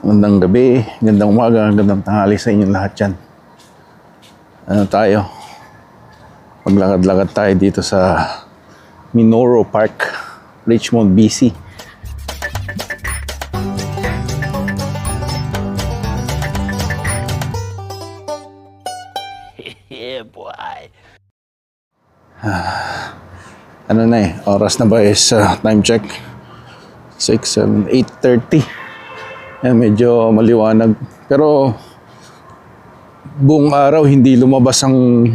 Magandang gabi, gandang umaga, gandang tanghali sa inyong lahat yan. Ano tayo? Maglakad-lakad tayo dito sa Minoro Park, Richmond, BC. Yeah, boy. Ano na eh, oras na ba is uh, time check? 6, 7, 8.30. Yan, medyo maliwanag. Pero buong araw hindi lumabas ang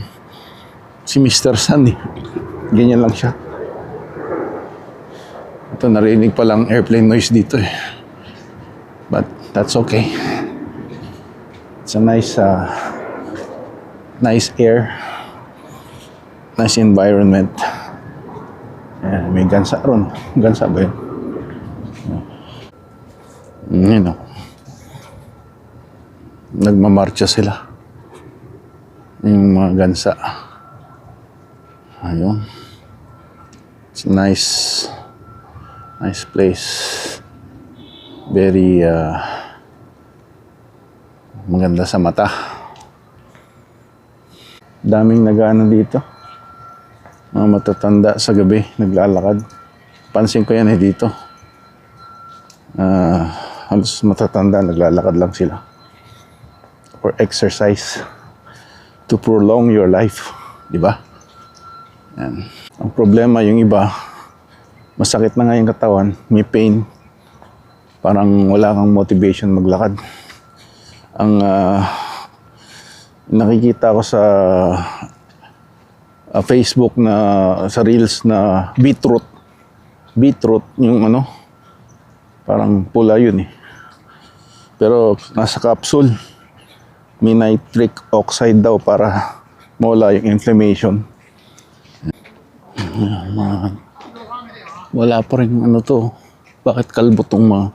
si Mr. Sun eh. Ganyan lang siya. Ito, narinig pa lang airplane noise dito eh. But that's okay. It's a nice, uh, nice air. Nice environment. Ayan, may gansa ron. Gansa ba yun? Mm, Yun o. Nagmamarcha sila. Yung mga gansa. Ayun. It's nice, nice place. Very, uh, maganda sa mata. Daming nagano dito mga matatanda sa gabi, naglalakad. Pansin ko yan eh dito. Ah, halos matatanda, naglalakad lang sila. Or exercise to prolong your life. Di ba? Yan. Ang problema, yung iba, masakit na nga yung katawan, may pain, parang wala kang motivation maglakad. Ang ah, nakikita ko sa uh, Facebook na sa Reels na beetroot. Beetroot yung ano, parang pula yun eh. Pero nasa capsule, may nitric oxide daw para mawala yung inflammation. Wala pa rin ano to. Bakit kalbo tong mga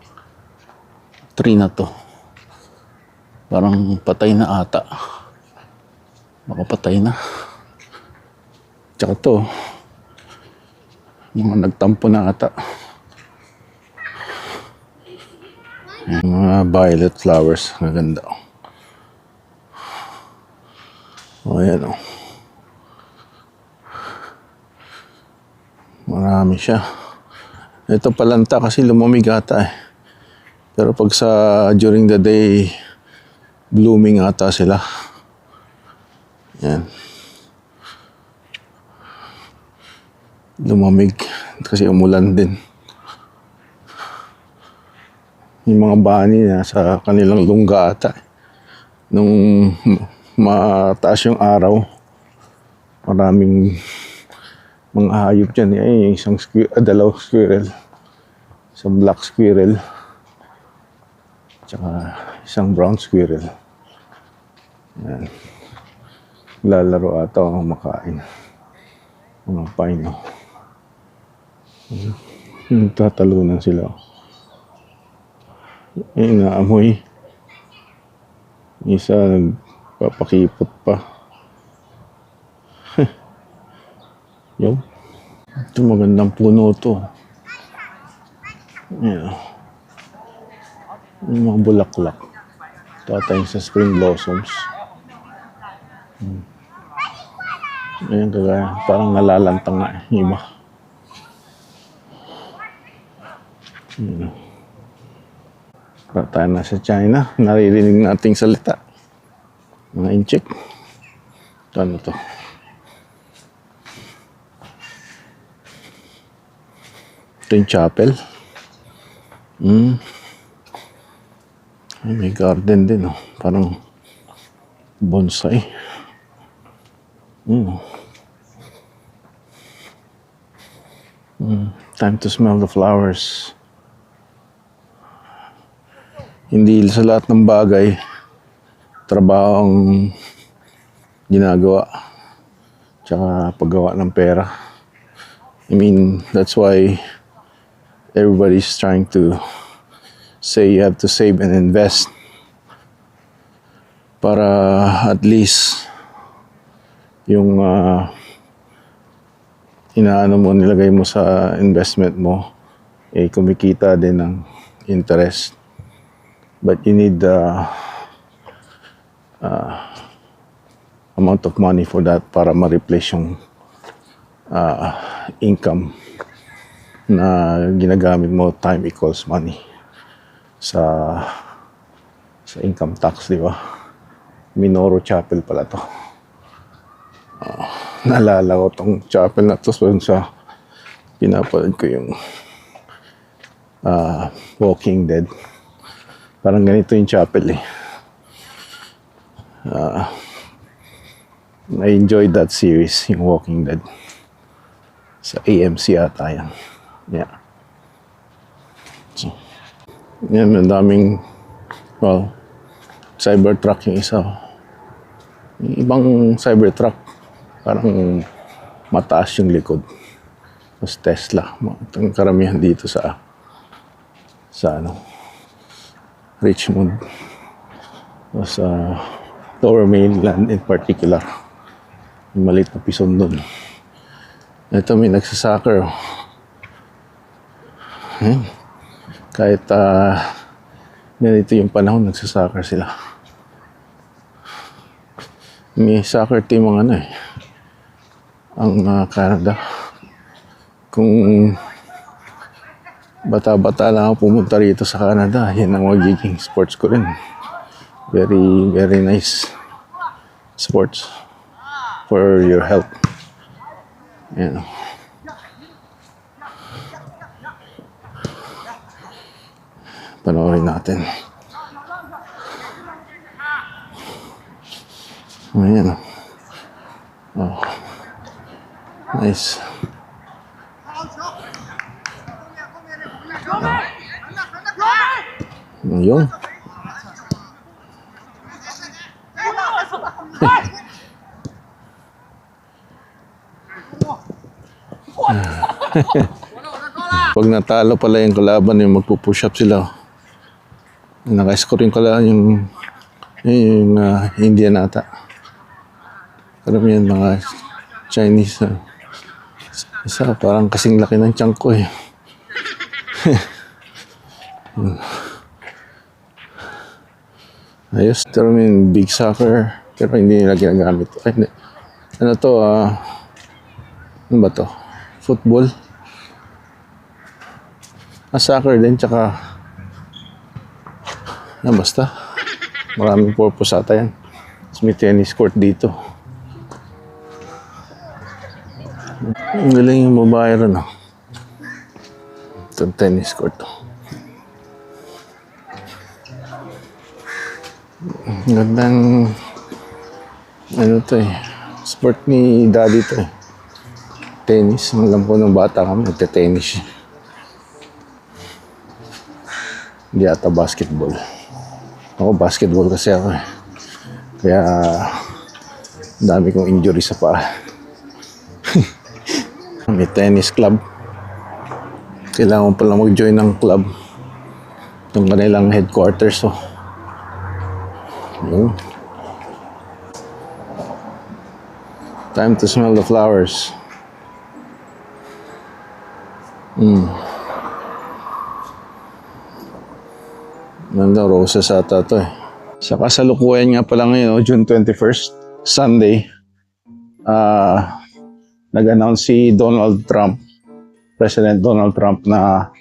tree na to? Parang patay na ata. Baka patay na. Tsaka to, mga nagtampo na ata. Yung mga violet flowers, maganda. O, ayan o. Marami siya. Ito palanta kasi lumamig ata eh. Pero pag sa during the day, blooming ata sila. Yan. lumamig kasi umulan din. Yung mga bani na sa kanilang lungga ata. eh. Nung mataas yung araw, maraming mga hayop dyan. Ay, isang squir- ah, dalawang squirrel. Isang black squirrel. Tsaka isang brown squirrel. Yan. Lalaro ata ang makain. Mga pino. Nagtatalunan sila. Eh, naamoy. Isa nagpapakipot pa. Yung. Ito magandang puno to. Ayan. Yung mga bulaklak. Tatay sa spring blossoms. Hmm. Ayan, kagaya. Parang nalalantang nga eh, iba. Para tayo nasa China, naririnig nating salita. Mga incheck. Ano to? Ito yung chapel. Hmm. Ay, may garden din, oh. Parang bonsai. Hmm. Hmm. Time to smell the flowers hindi sa lahat ng bagay trabaho ang ginagawa tsaka paggawa ng pera I mean that's why everybody's trying to say you have to save and invest para at least yung ah, inaano mo, nilagay mo sa investment mo, eh kumikita din ng interest. But you need the amount of money for that para ma-replace yung uh, income na ginagamit mo time equals money sa sa income tax, di ba? Minoro Chapel pala to. Uh, naalala ko tong chapel na to sa pinapanood ko yung uh, Walking Dead. Parang ganito yung chapel eh. I enjoyed that series, yung Walking Dead. Sa AMC ata yan. Yeah. So, yan, ang daming, well, Cybertruck yung isa. Yung ibang Cybertruck, parang mataas yung likod. Tapos Tesla. Ang karamihan dito sa, sa ano, Richmond. O sa Lower Mainland in particular. Yung maliit na pison doon. Ito may nagsasoccer. Ayan. Kahit ah, ganito yung panahon, nagsasoccer sila. May soccer team ang ano eh. Ang ah, Canada. Kung bata-bata lang ako pumunta rito sa Canada, yan ang magiging sports ko rin. Very, very nice sports for your health. Yan. Panoorin natin. Ayan. Oh. Nice. Ayun. Pag natalo pala yung kalaban, yung magpo-push up sila. Naka-score yung kalaban, yung, yung uh, Indian ata. Karamihan mga Chinese. Uh, isa, parang kasing laki ng chunk ko eh. Ayos, pero may big soccer, pero hindi nila ginagamit. Ay, hindi. Ano to, ah, ano ba to? Football. Ah, soccer din, tsaka, yan basta. Maraming purpose ata yan. Tapos may tennis court dito. Ang galing yung babae ron, ah. Itong tennis court. Ang Gandang, ano to eh, sport ni daddy to eh. Tennis, alam ko nung bata kami, nagte-tennis. Hindi ata basketball. Ako basketball kasi ako eh. Kaya, dami kong injury sa paa. May tennis club. Kailangan pala mag-join ng club. Yung kanilang headquarters. Yun. Time to smell the flowers. Mm. Ganda, roses ata to eh. Sa kasalukuyan nga pala ngayon, June 21st, Sunday, ah nag-announce si Donald Trump, President Donald Trump na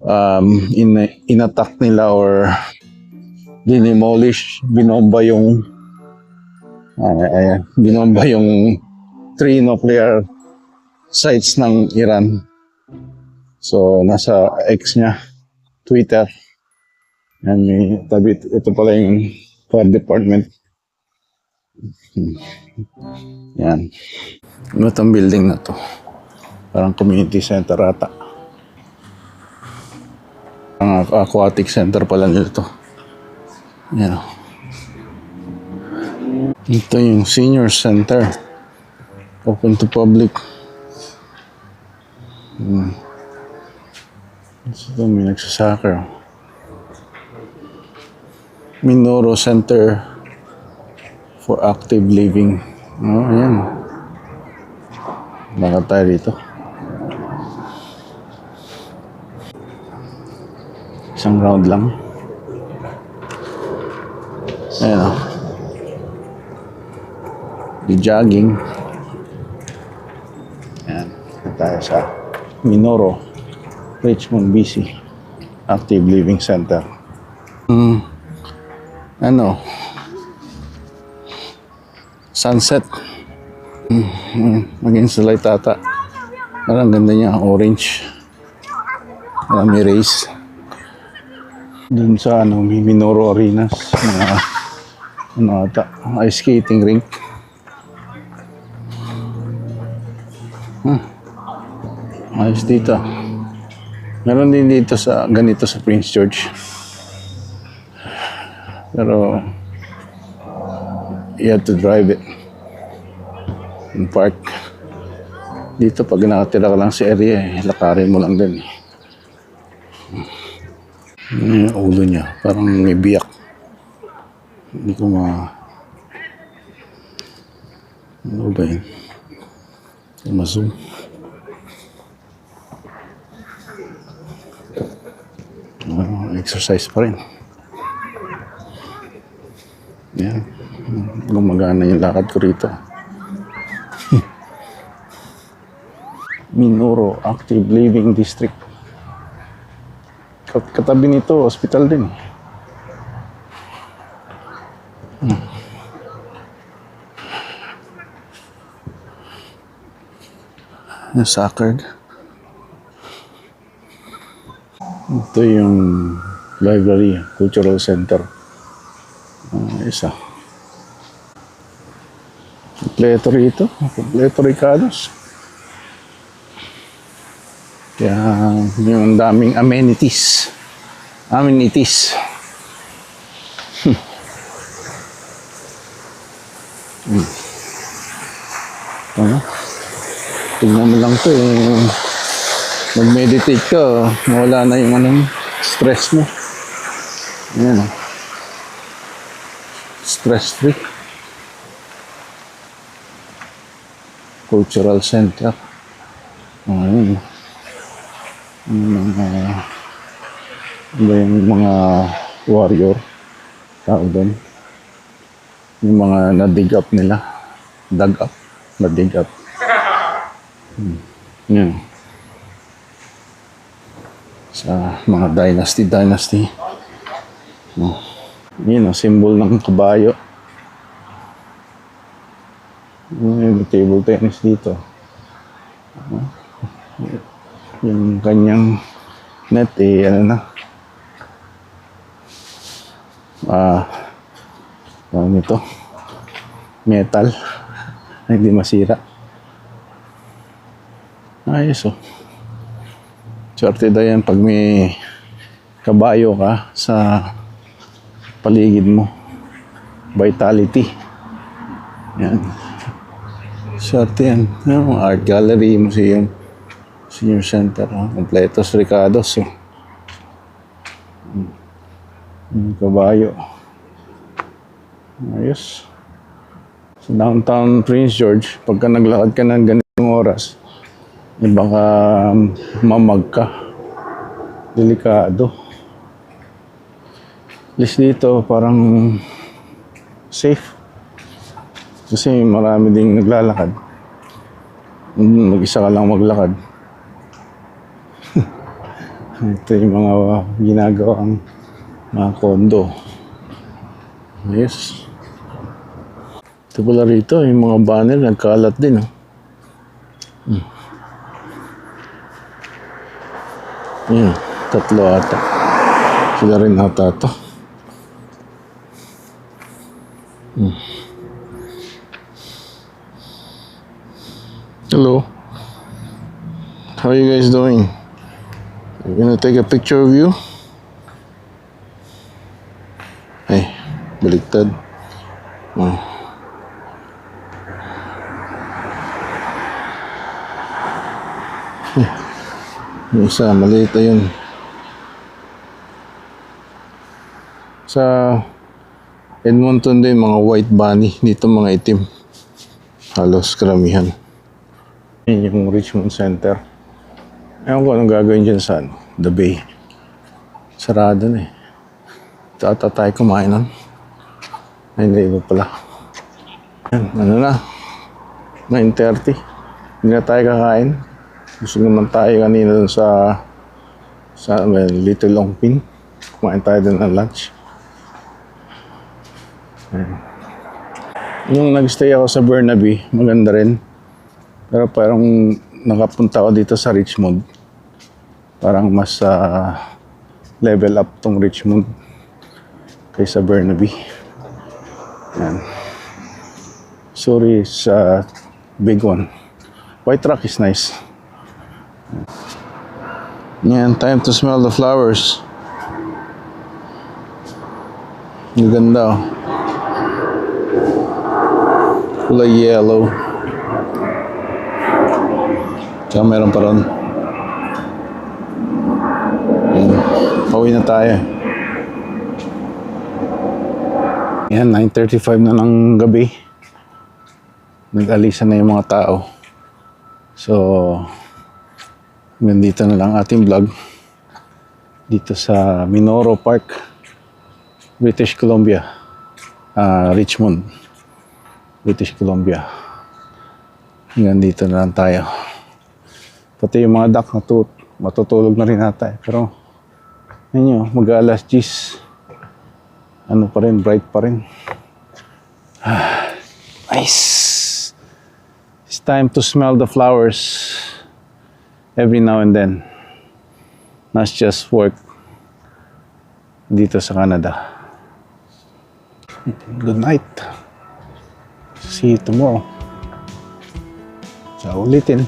um, in, in-attack nila or dinimolish, binomba yung ah, ayan, binomba yung three nuclear sites ng Iran. So, nasa X niya, Twitter. And may tabi, ito pala yung fire department. Hmm. Yan. Ano itong building na to? Parang community center ata. Ang aquatic center pala nila to. Yan. o. Ito yung senior center. Open to public. Hmm. Ito may nagsasoccer. Minoro Center for Active Living. Oh, ayan. Bakit tayo dito? Isang round lang. Ayan o. Di jogging. Ayan. Tayo sa Minoro, Richmond, BC. Active Living Center. Hmm. Ano? Sunset. Hmm. hmm. Against the light ata. Parang ganda niya, orange. Marami race. Dun sa ano, may Minoro Arenas. Mga, ano ata, ice skating rink. Hmm. Ayos dito. Meron din dito sa, ganito sa Prince George. Pero, you have to drive it. In park. Dito, pag nakatira ka lang sa area, eh, lakarin mo lang din. eh. Yung ulo niya? Parang may biyak. Hindi ko ma... Ano ba yun? Hindi ko ma-zoom. Ah, exercise pa rin. Yan. Gumagana yung lakad ko rito. Minoro Active Living District. Kat- Katabi nito, hospital din. Hmm. Soccer. Ito yung library, cultural center. Ah, isa. Kompleto rito. Kompleto Ricardo's. Kaya yung daming amenities. Amenities. Hmm. Hmm. Ano? Tingnan mo lang to eh. Mag-meditate ka, mawala na yung anong stress mo. Ayan o. Stress free. Cultural center. Ayun. Yung mga ano ba yung mga warrior tawag doon yung mga na-dig up nila dug up na-dig up hmm. yun sa mga dynasty dynasty no. yun ang symbol ng kabayo. Yun, may table tennis dito. Yung kanyang net eh ano na? Ah ano nito. Metal. Hindi masira. Ayos oh. Swerte yan pag may kabayo ka sa paligid mo vitality yan swerte yan Ano, art gallery museum Senior Center, ha? Completos Ricados. Oh. Mm. Yung kabayo. Ayos. Sa downtown Prince George, pagka naglakad ka ng ganitong oras, eh baka um, mamag ka. Delikado. Least dito, parang safe. Kasi marami ding naglalakad. Mag-isa ka lang maglakad. Ito yung mga ginagawang mga kondo. Yes. Ito pala rito, yung mga banner nagkalat din. Oh. Hmm. Yun, tatlo ata. Sila rin ata to. Hello. How are you guys doing? I'm gonna take a picture of you. Hey, baliktad. Oh. Eh, Yung isa, maliit na yun. Sa Edmonton din, mga white bunny. Dito mga itim. Halos karamihan. Yun yung Richmond Center. Ewan ko anong gagawin dyan sa ano, The Bay. Sarado na eh. Tata tayo kumain nun. Ay, hindi iba pala. Yan, ano na? 9.30. Hindi na tayo kakain. Gusto naman tayo kanina dun sa sa well, Little Long Pin. Kumain tayo dun ng lunch. Ayan. Yung nagstay ako sa Burnaby, maganda rin. Pero parang nakapunta ako dito sa Richmond. Parang mas ah, level up tong Richmond kaysa Burnaby. Yan. Sorry sa big one. White rock is nice. Yan, time to smell the flowers. Ang ganda oh. Kulay yellow. Tsaka meron pa ron. Yan. Pauwi na tayo. Yan, 9.35 na ng gabi. Nag-alisa na yung mga tao. So, hanggang dito na lang ating vlog. Dito sa Minoro Park, British Columbia. Ah, Richmond, British Columbia. Hanggang dito na lang tayo. Pati yung mga duck natut matutulog na rin nata eh. Pero, yun mag-alas 10 ano pa rin, bright pa rin. Ah, nice. It's time to smell the flowers every now and then. Not just work dito sa Canada. Good night. See you tomorrow. Sa ulitin.